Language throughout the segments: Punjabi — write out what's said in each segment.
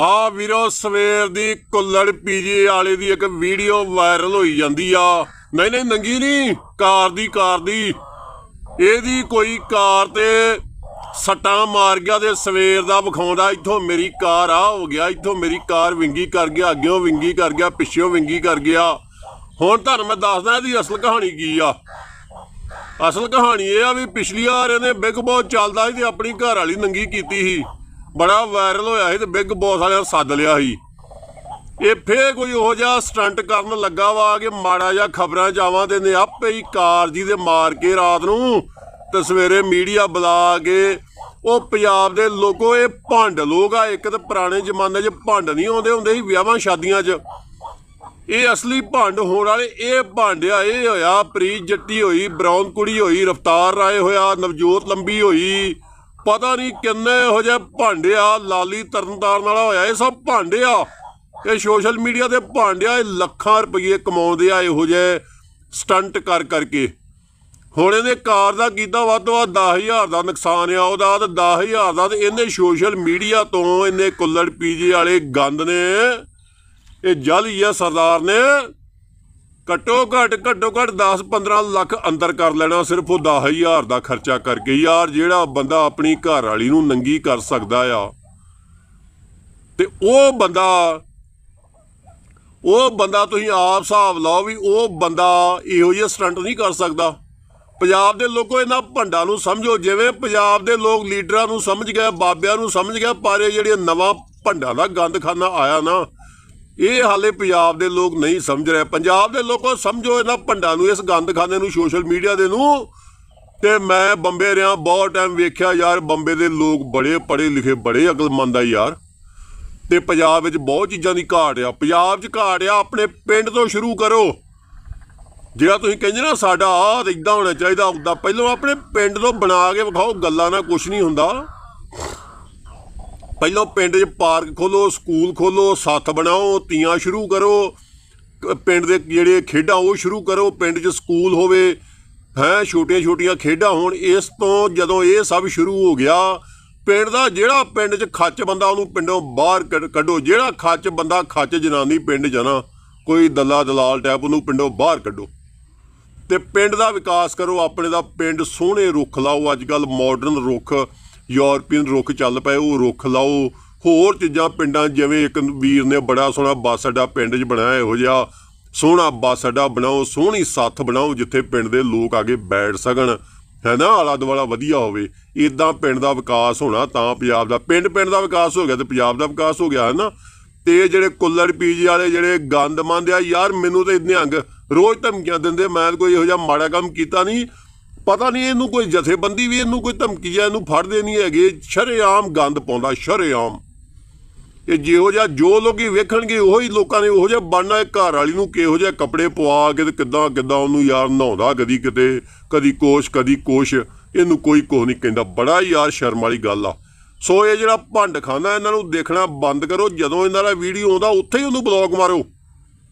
ਆ ਵੀਰੋ, ਸਵੇਰ ਦੀ ਕੁੱਲੜ ਪੀਜੀ ਵਾਲੇ ਦੀ ਇੱਕ ਵੀਡੀਓ ਵਾਇਰਲ ਹੋਈ ਜਾਂਦੀ ਆ। ਨਹੀਂ ਨਹੀਂ, ਨੰਗੀ ਨਹੀਂ, ਕਾਰ ਦੀ ਕਾਰ ਦੀ। ਇਹਦੀ ਕੋਈ ਕਾਰ ਤੇ ਸੱਟਾਂ ਮਾਰ ਗਿਆ ਤੇ ਸਵੇਰ ਦਾ ਵਿਖਾਉਂਦਾ, ਇੱਥੋਂ ਮੇਰੀ ਕਾਰ ਆ, ਹੋ ਗਿਆ, ਇੱਥੋਂ ਮੇਰੀ ਕਾਰ ਵਿੰਗੀ ਕਰ ਗਿਆ, ਅੱਗਿਓਂ ਵਿੰਗੀ ਕਰ ਗਿਆ ਪਿੱਛੋਂ ਵਿੰਗੀ ਕਰ ਗਿਆ। ਹੁਣ ਤੁਹਾਨੂੰ ਮੈਂ ਦੱਸਦਾ ਇਹਦੀ ਅਸਲ ਕਹਾਣੀ ਕੀ ਆ। ਅਸਲ ਕਹਾਣੀ ਇਹ ਆ ਵੀ ਪਿਛਲੀ ਵਾਰ ਇਹਨੇ ਬਿਗ ਬੌਸ ਚੱਲਦਾ ਸੀ ਤੇ ਆਪਣੀ ਘਰ ਵਾਲੀ ਨੰਗੀ ਕੀਤੀ ਸੀ। ਬੜਾ ਵਾਇਰਲ ਹੋਇਆ ਸੀ ਤੇ ਬਿੱਗ ਬੌਸ ਵਾਲਿਆਂ ਨੇ ਸੱਦ ਲਿਆ ਸੀ। ਇਹ ਫੇਰ ਕੋਈ ਉਹ ਜਿਹਾ ਸਟੰਟ ਕਰਨ ਲੱਗਾ ਵਾ ਕਿ ਮਾੜਾ ਜਿਹਾ ਖਬਰਾਂ ਜਾਵਾਂ ਤੇ ਨੇ ਆਪੇ ਹੀ ਕਾਰ ਜੀ ਦੇ ਮਾਰ ਕੇ ਰਾਤ ਨੂੰ ਤੇ ਸਵੇਰੇ ਮੀਡੀਆ ਬੁਲਾ ਕੇ ਉਹ ਪੰਜਾਬ ਦੇ ਲੋਕੋ, ਇਹ ਭੰਡ ਲੋਕ ਆ, ਇੱਕ ਤਾਂ ਪੁਰਾਣੇ ਜ਼ਮਾਨੇ 'ਚ ਭੰਡ ਨਹੀਂ ਆਉਂਦੇ ਹੁੰਦੇ ਸੀ ਵਿਆਹਾਂ ਸ਼ਾਦੀਆਂ 'ਚ। ਇਹ ਅਸਲੀ ਭੰਡ ਹੋਣ ਵਾਲੇ ਇਹ ਭਾਂਡਿਆ ਇਹ ਹੋਇਆ ਪ੍ਰੀਤ ਜੱਟੀ ਹੋਈ, ਬ੍ਰਾਊਨ ਕੁੜੀ ਹੋਈ, ਰਫਤਾਰ ਰਾਏ ਹੋਇਆ, ਨਵਜੋਤ ਲੰਬੀ ਹੋਈ ਪਤਾ ਨਹੀਂ ਕਿੰਨੇ ਇਹੋ ਜਿਹੇ ਭਾਂਡਿਆ ਲਾਲੀ ਤਰਨਤਾਰਨ ਵਾਲਾ ਹੋਇਆ, ਇਹ ਸਭ ਭਾਂਡਿਆ ਇਹ ਸੋਸ਼ਲ ਮੀਡੀਆ ਤੇ ਭਾਂਡਿਆ ਇਹ ਲੱਖਾਂ ਰੁਪਏ ਕਮਾਉਂਦੇ ਆ ਇਹੋ ਜਿਹੇ ਸਟੰਟ ਕਰ ਕਰਕੇ। ਹੁਣ ਇਹਨੇ ਕਾਰ ਦਾ ਕੀਤਾ ਵੱਧ ਤੋਂ ਵੱਧ 10000 ਦਾ ਨੁਕਸਾਨ ਆ, ਉਹਦਾ ਤੇ 10000 ਦਾ ਤੇ ਇਹਨੇ ਸੋਸ਼ਲ ਮੀਡੀਆ ਤੋਂ ਇਹਨੇ ਕੁੱਲੜ ਪੀਜੇ ਵਾਲੇ ਗੰਦ ਨੇ, ਇਹ ਜਲ ਹੀ ਆ ਸਰਦਾਰ ਨੇ। ਘੱਟੋ ਘੱਟ ਘੱਟੋ ਘੱਟ 10 15 ਲੱਖ ਅੰਦਰ ਕਰ ਲੈਣਾ ਸਿਰਫ ਉਹ 10000 ਦਾ ਖਰਚਾ ਕਰਕੇ ਯਾਰ, ਜਿਹੜਾ ਬੰਦਾ ਆਪਣੀ ਘਰ ਵਾਲੀ ਨੂੰ ਨੰਗੀ ਕਰ ਸਕਦਾ ਆ। ਤੇ ਉਹ ਬੰਦਾ ਉਹ ਬੰਦਾ ਤੁਸੀਂ ਆਪ ਹਿਸਾਬ ਲਾਓ ਵੀ ਉਹ ਬੰਦਾ ਇਹੋ ਜਿਹਾ ਸਟੰਟ ਨਹੀਂ ਕਰ ਸਕਦਾ। ਪੰਜਾਬ ਦੇ ਲੋਕੋ ਇਹਨਾਂ ਭੰਡਾਂ ਨੂੰ ਸਮਝੋ, ਜਿਵੇਂ ਪੰਜਾਬ ਦੇ ਲੋਕ ਲੀਡਰਾਂ ਨੂੰ ਸਮਝ ਗਏ, ਬਾਬਿਆਂ ਨੂੰ ਸਮਝ ਗਏ, ਪਰ ਇਹ ਜਿਹੜੇ ਨਵਾਂ ਭੰਡਾਂ ਦਾ ਗੰਦਖਾਨਾ ਆਇਆ ਨਾ ਇਹ ਹਾਲੇ ਪੰਜਾਬ ਦੇ ਲੋਕ ਨਹੀਂ ਸਮਝ ਰਹੇ। ਪੰਜਾਬ ਦੇ ਲੋਕੋ, ਸਮਝੋ ਇਹਨਾਂ ਭੰਡਾਂ ਨੂੰ, ਇਸ ਗੰਦਖਾਨੇ ਨੂੰ, ਸੋਸ਼ਲ ਮੀਡੀਆ ਦੇ ਨੂੰ। ਤੇ ਮੈਂ ਬੰਬੇ ਰਿਆਂ ਬਹੁਤ ਟਾਈਮ ਵੇਖਿਆ ਯਾਰ, ਬੰਬੇ ਦੇ ਲੋਕ ਬੜੇ ਪੜ੍ਹੇ ਲਿਖੇ, ਬੜੇ ਅਕਲਮੰਦ ਆ ਯਾਰ। ਤੇ ਪੰਜਾਬ ਵਿੱਚ ਬਹੁਤ ਚੀਜ਼ਾਂ ਦੀ ਘਾਟ ਆ। ਪੰਜਾਬ 'ਚ ਘਾਟ ਆ, ਆਪਣੇ ਪਿੰਡ ਤੋਂ ਸ਼ੁਰੂ ਕਰੋ। ਜਿਹੜਾ ਤੁਸੀਂ ਕਹਿੰਦੇ ਨਾ, ਸਾਡਾ ਆਹ ਤੇ ਇਦਾਂ ਹੋਣਾ ਚਾਹੀਦਾ ਉਦਾਂ ਪਹਿਲਾਂ ਆਪਣੇ ਪਿੰਡ ਤੋਂ ਬਣਾ ਕੇ ਵਿਖਾਓ, ਗੱਲਾਂ ਨਾਲ ਕੁਝ ਨਹੀਂ ਹੁੰਦਾ। ਪਹਿਲਾਂ ਪਿੰਡ 'ਚ ਪਾਰਕ ਖੋਲੋ ਸਕੂਲ ਖੋਲੋ ਸੱਥ ਬਣਾਓ, ਤੀਆਂ ਸ਼ੁਰੂ ਕਰੋ। ਪਿੰਡ ਦੇ ਜਿਹੜੇ ਖੇਡਾਂ ਉਹ ਸ਼ੁਰੂ ਕਰੋ, ਪਿੰਡ 'ਚ ਸਕੂਲ ਹੋਵੇ, ਹੈ ਛੋਟੀਆਂ ਛੋਟੀਆਂ ਖੇਡਾਂ ਹੋਣ। ਇਸ ਤੋਂ ਜਦੋਂ ਇਹ ਸਭ ਸ਼ੁਰੂ ਹੋ ਗਿਆ, ਪਿੰਡ ਦਾ ਜਿਹੜਾ ਪਿੰਡ 'ਚ ਖੱਚ ਬੰਦਾ, ਉਹਨੂੰ ਪਿੰਡੋਂ ਬਾਹਰ ਕੱਢ- ਕੱਢੋ। ਜਿਹੜਾ ਖੱਚ ਬੰਦਾ, ਖੱਚ ਜਨਾਨੀ ਪਿੰਡ ਜਾਣਾ, ਕੋਈ ਦੱਲਾ ਦਲਾਲ ਟੈਪ ਉਹਨੂੰ ਪਿੰਡੋਂ ਬਾਹਰ ਕੱਢੋ। ਤੇ ਪਿੰਡ ਦਾ ਵਿਕਾਸ ਕਰੋ, ਆਪਣੇ ਦਾ ਪਿੰਡ ਸੋਹਣੇ ਰੁੱਖ ਲਾਓ। ਅੱਜ ਕੱਲ ਮਾਡਰਨ ਰੁੱਖ ਯੂਰਪੀਅਨ ਰੁੱਖ ਚੱਲ ਪਏ, ਉਹ ਰੁੱਖ ਲਾਓ। ਹੋਰ ਚੀਜ਼ਾਂ ਪਿੰਡਾਂ, ਜਿਵੇਂ ਇੱਕ ਵੀਰ ਨੇ ਬੜਾ ਸੋਹਣਾ ਬੱਸ ਅੱਡਾ ਪਿੰਡ 'ਚ ਬਣਾਇਆ, ਇਹੋ ਜਿਹਾ ਸੋਹਣਾ ਬੱਸ ਅੱਡਾ ਬਣਾਓ, ਸੋਹਣੀ ਸੱਥ ਬਣਾਓ, ਜਿੱਥੇ ਪਿੰਡ ਦੇ ਲੋਕ ਆ ਕੇ ਬੈਠ ਸਕਣ। ਹੈ ਨਾ? ਆਲਾ ਦੁਆਲਾ ਵਧੀਆ ਹੋਵੇ। ਇਦਾਂ ਪਿੰਡ ਦਾ ਵਿਕਾਸ ਹੋਣਾ ਤਾਂ ਪੰਜਾਬ ਦਾ ਪਿੰਡ ਪਿੰਡ ਦਾ ਵਿਕਾਸ ਹੋ ਗਿਆ ਤੇ ਪੰਜਾਬ ਦਾ ਵਿਕਾਸ ਹੋ ਗਿਆ, ਹੈ ਨਾ? ਤੇ ਜਿਹੜੇ ਕੁੱਲੜ ਪੀਜੀ ਵਾਲੇ, ਜਿਹੜੇ ਗੰਦ ਮੰਦ ਆ, ਯਾਰ ਮੈਨੂੰ ਤਾਂ ਇੰਨੇ ਅੰਗ ਰੋਜ਼ ਧਮਕੀਆਂ ਦਿੰਦੇ, ਮੈਂ ਕੋਈ ਇਹੋ ਜਿਹਾ ਮਾੜਾ ਕੰਮ ਕੀਤਾ ਨਹੀਂ। ਪਤਾ ਨਹੀਂ ਇਹਨੂੰ ਕੋਈ ਜਥੇਬੰਦੀ ਵੀ ਇਹਨੂੰ ਕੋਈ ਧਮਕੀ ਜਾਂ ਇਹਨੂੰ ਫੜਦੇ ਨਹੀਂ ਹੈਗੇ। ਸ਼ਰੇਆਮ ਗੰਦ ਪਾਉਂਦਾ, ਸ਼ਰੇਆਮ। ਇਹ ਜਿਹੋ ਜਿਹਾ ਜੋ ਲੋਕੀ ਵੇਖਣਗੇ, ਉਹੀ ਲੋਕਾਂ ਨੇ ਉਹੋ ਜਿਹਾ ਬਣਨਾ ਘਰ ਵਾਲੀ ਨੂੰ ਕਿਹੋ ਜਿਹੇ ਕੱਪੜੇ ਪਵਾ ਕੇ ਤੇ ਕਿੱਦਾਂ ਕਿੱਦਾਂ ਉਹਨੂੰ ਯਾਰ ਨਹਾਉਂਦਾ ਕਦੀ ਕਿਤੇ, ਕਦੀ ਕੋਸ਼ ਕਦੀ ਕੋਸ਼। ਇਹਨੂੰ ਕੋਈ ਕੁਛ ਨਹੀਂ ਕਹਿੰਦਾ। ਬੜਾ ਯਾਰ ਸ਼ਰਮ ਵਾਲੀ ਗੱਲ ਆ। ਸੋ ਇਹ ਜਿਹੜਾ ਭੰਡ ਖਾਨਾ ਇਹਨਾਂ ਨੂੰ ਦੇਖਣਾ ਬੰਦ ਕਰੋ। ਜਦੋਂ ਇਹਨਾਂ ਦਾ ਵੀਡੀਓ ਆਉਂਦਾ, ਉੱਥੇ ਹੀ ਉਹਨੂੰ ਬਲੌਕ ਮਾਰੋ।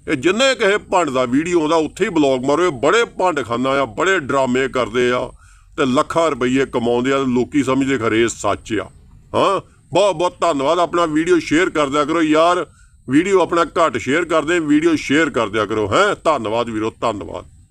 ਇਹ ਜਿੰਨੇ ਕਹੇ ਭੰਡ ਦਾ ਵੀਡੀਓ ਆਉਂਦਾ, ਉੱਥੇ ਹੀ ਬਲੌਗ ਮਾਰੋ। ਇਹ ਬੜੇ ਭੰਡ ਖਾਨਾ ਆ, ਬੜੇ ਡਰਾਮੇ ਕਰਦੇ ਆ ਤੇ ਲੱਖਾਂ ਰੁਪਏ ਕਮਾਉਂਦੇ ਆ ਤੇ ਲੋਕੀ ਸਮਝਦੇ ਖਰੇ ਇਹ ਸੱਚ ਆ। ਹਾਂ, ਬਹੁਤ ਬਹੁਤ ਧੰਨਵਾਦ। ਆਪਣਾ ਵੀਡੀਓ ਸ਼ੇਅਰ ਕਰ ਦਿਆ ਕਰੋ ਯਾਰ। ਵੀਡੀਓ ਆਪਣਾ ਘੱਟ ਸ਼ੇਅਰ ਕਰਦੇ, ਵੀਡੀਓ ਸ਼ੇਅਰ ਕਰ ਦਿਆ ਕਰੋ। ਹੈ, ਧੰਨਵਾਦ ਵੀਰੋ, ਧੰਨਵਾਦ।